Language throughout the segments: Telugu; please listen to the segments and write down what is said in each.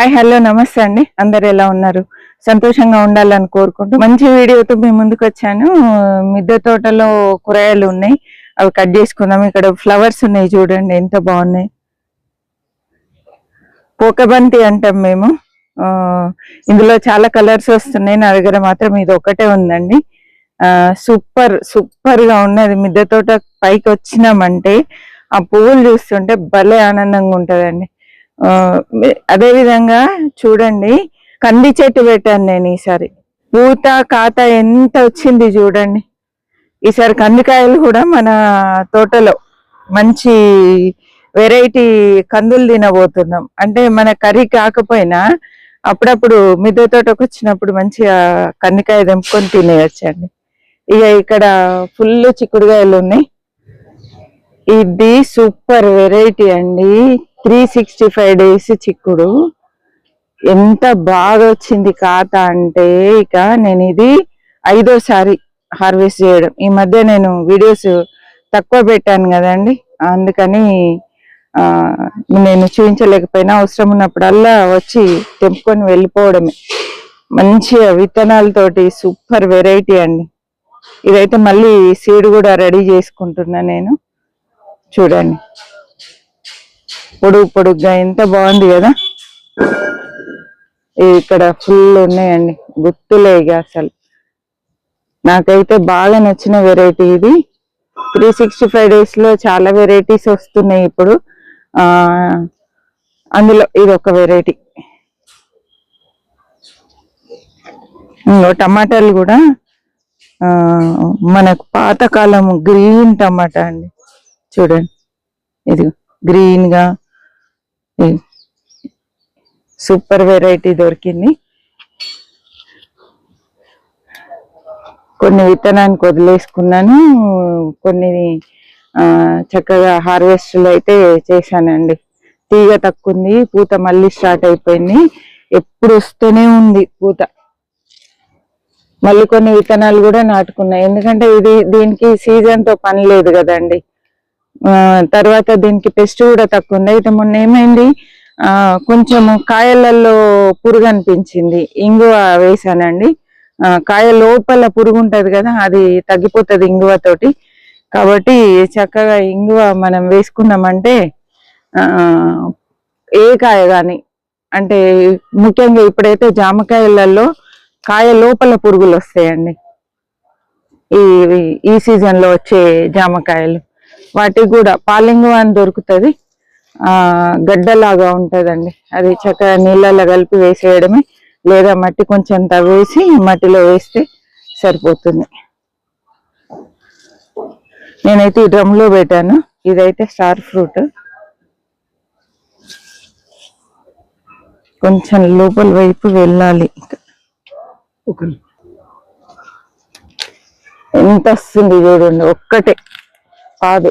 హాయ్ హలో నమస్తే అండి. అందరు ఎలా ఉన్నారు? సంతోషంగా ఉండాలని కోరుకుంటూ మంచి వీడియోతో మేము ముందుకు వచ్చాను. మిద్దె తోటలో కూరగాయలు ఉన్నాయి. అవి కట్ చేసుకుందాం. ఇక్కడ ఫ్లవర్స్ ఉన్నాయి చూడండి ఎంత బాగున్నాయి. పోకబంతి అంటాం మేము. ఇందులో చాలా కలర్స్ వస్తున్నాయి. నా దగ్గర మాత్రం ఇది ఒకటే ఉందండి. సూపర్ సూపర్గా ఉన్నది. మిద్దె తోట పైకి వచ్చినామంటే ఆ పువ్వులు చూస్తుంటే భలే ఆనందంగా ఉంటదండి. అదే విధంగా చూడండి కంది చెట్టు పెట్టాను నేను ఈసారి. పూత కాత ఎంత వచ్చింది చూడండి. ఈసారి కందికాయలు కూడా మన తోటలో మంచి వెరైటీ కందులు తినబోతున్నాం. అంటే మన కర్రీ కాకపోయినా అప్పుడప్పుడు మిద్దె తోటకు వచ్చినప్పుడు మంచిగా కందికాయ తెంపుకొని తినేయచ్చండి. ఇక ఇక్కడ ఫుల్ చిక్కుడుకాయలు ఉన్నాయి. ఇది సూపర్ వెరైటీ అండి. త్రీ సిక్స్టీ ఫైవ్ డేస్ చిక్కుడు. ఎంత బాగా వచ్చింది కాత అంటే ఇక నేను ఇది ఐదోసారి హార్వెస్ట్ చేయడం. ఈ మధ్య నేను వీడియోస్ తక్కువ పెట్టాను కదండి. అందుకని నేను చూపించలేకపోయినా అవసరం ఉన్నప్పుడల్లా వచ్చి తెంపుకొని వెళ్ళిపోవడమే. మంచిగా విత్తనాలతోటి సూపర్ వెరైటీ అండి. ఇదైతే మళ్ళీ సీడ్ కూడా రెడీ చేసుకుంటున్నా నేను. చూడండి. పొడుగు పొడుగ్గా ఎంత బాగుంది కదా. ఇక్కడ ఫుల్ ఉన్నాయండి గుర్తులే ఇక అసలు. నాకైతే బాగా నచ్చిన వెరైటీ ఇది. త్రీ సిక్స్టీ ఫైవ్ డేస్లో చాలా వెరైటీస్ వస్తున్నాయి ఇప్పుడు. ఆ అందులో ఇది ఒక వెరైటీ టమాటాలు కూడా మనకు పాతకాలం గ్రీన్ టమాటా అండి. చూడండి. ఇది గ్రీన్గా సూపర్ వెరైటీ దొరికింది. కొన్ని విత్తనానికి వదిలేసుకున్నాను కొన్ని చక్కగా హార్వెస్ట్లు అయితే చేశానండి. తీగ తక్కువ ఉంది పూత మళ్ళీ స్టార్ట్ అయిపోయింది. ఎప్పుడు వస్తూనే ఉంది పూత. మళ్ళీ కొన్ని విత్తనాలు కూడా నాటుకున్నాయి. ఎందుకంటే ఇది దీనికి సీజన్తో పని లేదు కదండి. తర్వాత దీనికి పెస్ట్ కూడా తక్కువ ఉంది అయితే మొన్న ఏమైంది? ఆ కొంచెం కాయలలో పురుగు అనిపించింది. ఇంగువ వేసానండి. కాయ లోపల పురుగు ఉంటది కదా అది తగ్గిపోతుంది ఇంగువ తోటి. కాబట్టి చక్కగా ఇంగువ మనం వేసుకున్నామంటే ఏ కాయ కానీ అంటే ముఖ్యంగా ఇప్పుడైతే జామకాయలలో కాయ లోపల పురుగులు వస్తాయండి ఈ ఈ సీజన్లో వచ్చే జామకాయలు. వాటికి కూడా పాలింగు అని దొరుకుతుంది. ఆ గడ్డలాగా ఉంటదండి. అది చక్కగా నీళ్ళలో కలిపి వేసేయడమే. లేదా మట్టి కొంచెం తవ్వేసి మట్టిలో వేస్తే సరిపోతుంది. నేనైతే ఈ డ్రమ్లో పెట్టాను. ఇదైతే స్టార్ ఫ్రూట్. కొంచెం లోపల వైపు వెళ్ళాలి. ఎంత వస్తుంది చూడండి ఒక్కటే. కాదు.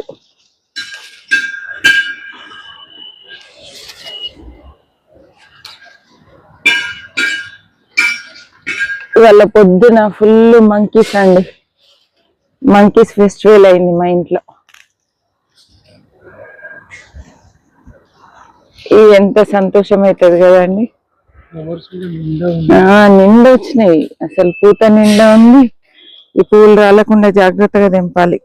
ఇవాళ పొద్దున ఫుల్ మంకీస్ అండి. మంకీస్ ఫెస్టివల్ అయింది మా ఇంట్లో. ఇది ఎంత సంతోషం అవుతుంది కదండి. ఆ, నిండా వచ్చినాయి. అసలు పూత నిండా ఉంది. ఈ పూలు రాలకుండా జాగ్రత్తగా దింపాలి.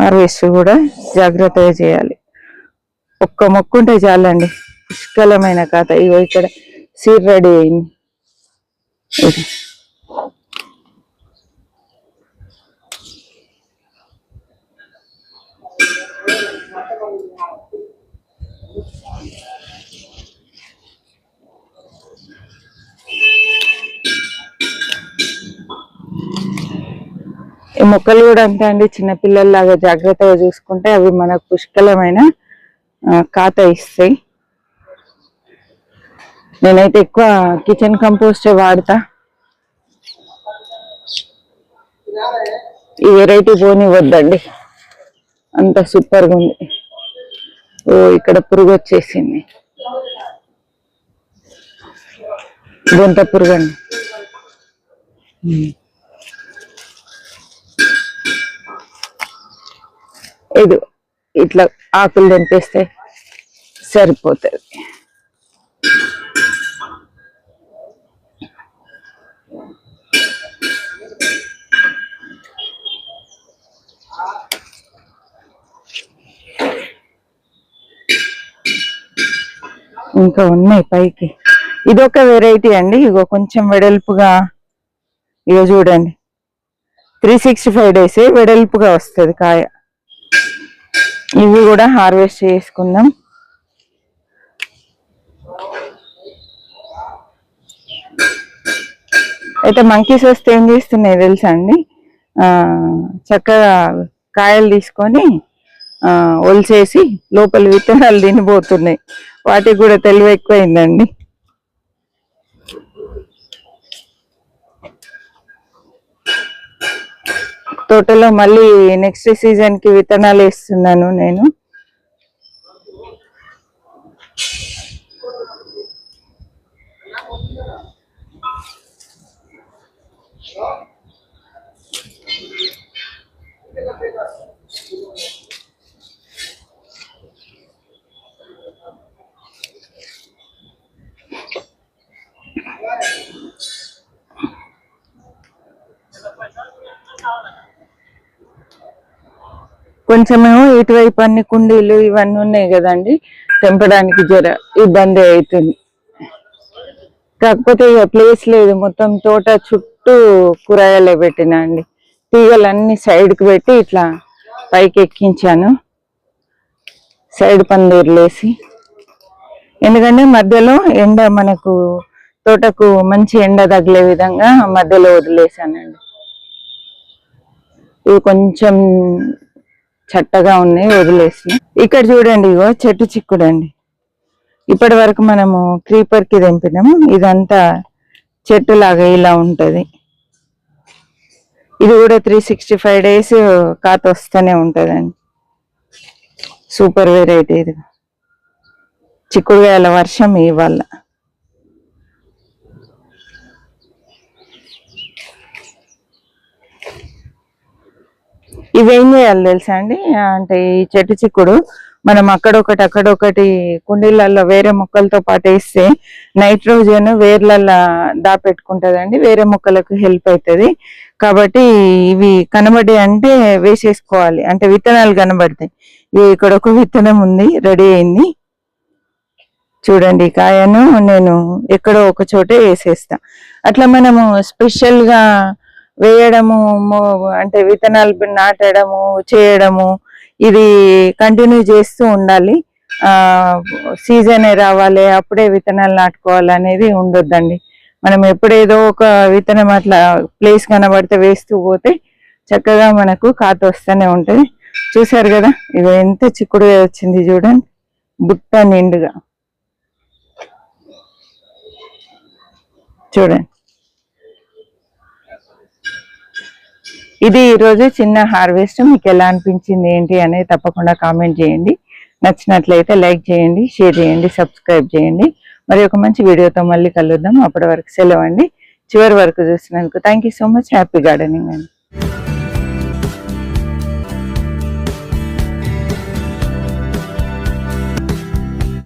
హార్వెస్ట్ కూడా జాగ్రత్తగా చేయాలి. ఒక్క మొక్క ఉంటే చాలండి. పుష్కలమైన కథ. ఇగో ఇక్కడ సీర్ రెడీ అయింది. ఈ మొక్కలు కూడా అంతే అండి. చిన్నపిల్లల్లాగా జాగ్రత్తగా చూసుకుంటే అవి మనకు పుష్కలమైన ఆ, ఖాత ఇస్తాయి. నేనైతే ఎక్కువ కిచెన్ కంపోస్టే వాడతా. ఈ వెరైటీ పోని వద్దండి అంత సూపర్గా ఉంది. ఓ ఇక్కడ పురుగు వచ్చేసింది. బొంత పురుగు అండి ఇది ఇట్లా ఆకులు తెంపేస్తే సరిపోతుంది. ఇంకా ఉన్నాయి పైకి. ఇదొక వెరైటీ అండి. ఇగో కొంచెం వెడల్పుగా ఇగో చూడండి. త్రీ సిక్స్టీ ఫైవ్ డేస్ వెడల్పుగా వస్తుంది కాయ. ఇవి కూడా హార్వెస్ట్ చేసుకుందాం. అయితే మంకీస్ వస్తే ఏం చేస్తున్నాయి తెలుసా అండి? చక్కగా కాయలు తీసుకొని ఆ ఒలిచేసి లోపల విత్తనాలు తినిపోతున్నాయి. వాటికి కూడా తెలివి ఎక్కువైందండి. తోటలో మళ్ళీ నెక్స్ట్ సీజన్కి విత్తనాలు వేస్తున్నాను నేను. కొంచెమేమో ఇటువైపు అన్ని కుండీలు ఇవన్నీ ఉన్నాయి కదండి. తెంపడానికి జర ఇబ్బంది అవుతుంది కాకపోతే ఇక ప్లేస్ లేదు. మొత్తం తోట చుట్టూ కూరగాయలే పెట్టినా అండి. తీగలన్నీ సైడ్కి పెట్టి ఇట్లా పైకి ఎక్కించాను సైడ్ పందిర్లేసి ఎందుకంటే మధ్యలో ఎండ మనకు తోటకు మంచి ఎండ తగిలే విధంగా మధ్యలో వదిలేసానండి ఇవి కొంచెం చట్టగా ఉన్నాయి వదిలేసి ఇక్కడ చూడండి ఇగో చెట్టు చిక్కుడండి. ఇప్పటి వరకు మనము క్రీపర్కి తెంపినాము. ఇదంతా చెట్టు లాగా ఇలా ఉంటుంది. ఇది కూడా త్రీ సిక్స్టీ ఫైవ్ డేస్ కాత వస్తూనే ఉంటుందండి. సూపర్ వెరైటీ ఇది. చిక్కుడుగాయల వర్షం ఇవాళ ఇవేం చేయాలి తెలుసా అండి? అంటే ఈ చెట్టు చిక్కుడు మనం అక్కడొకటి అక్కడొకటి కుండీలలో వేరే మొక్కలతో పాటు వేస్తే నైట్రోజన్ వేర్లలో దాపెట్టుకుంటుందండి. వేరే మొక్కలకు హెల్ప్ అవుతుంది కాబట్టి ఇవి కనబడి అంటే వేసేసుకోవాలి. అంటే విత్తనాలు కనబడతాయి. ఇవి ఇక్కడ ఒక విత్తనం ఉంది రెడీ అయింది. చూడండి కాయను నేను ఎక్కడో ఒక చోటే వేసేస్తా. అట్లా మనము స్పెషల్గా వేయడము అంటే విత్తనాలు నాటడము చేయడము ఇది కంటిన్యూ చేస్తూ ఉండాలి. ఆ సీజన్ రావాలి అప్పుడే విత్తనాలు నాటుకోవాలి అనేది ఉండొద్దండి. మనం ఎప్పుడేదో ఒక విత్తనం అట్లా ప్లేస్ కనబడితే వేస్తూ పోతే చక్కగా మనకు కాత వస్తూనే ఉంటుంది. చూసారు కదా ఇవి ఎంత చిక్కుడుగా వచ్చింది చూడండి. బుట్ట నిండుగా. చూడండి. ఇది ఈరోజు చిన్న హార్వెస్ట్. మీకు ఎలా అనిపించింది ఏంటి అనేది తప్పకుండా కామెంట్ చేయండి. నచ్చినట్లయితే లైక్ చేయండి షేర్ చేయండి సబ్స్క్రైబ్ చేయండి. మరి ఒక మంచి వీడియోతో మళ్ళీ కలుద్దాం. అప్పటి వరకు సెలవు అండి. చివరి వరకు చూసినందుకు thank you so much. Happy gardening అండి.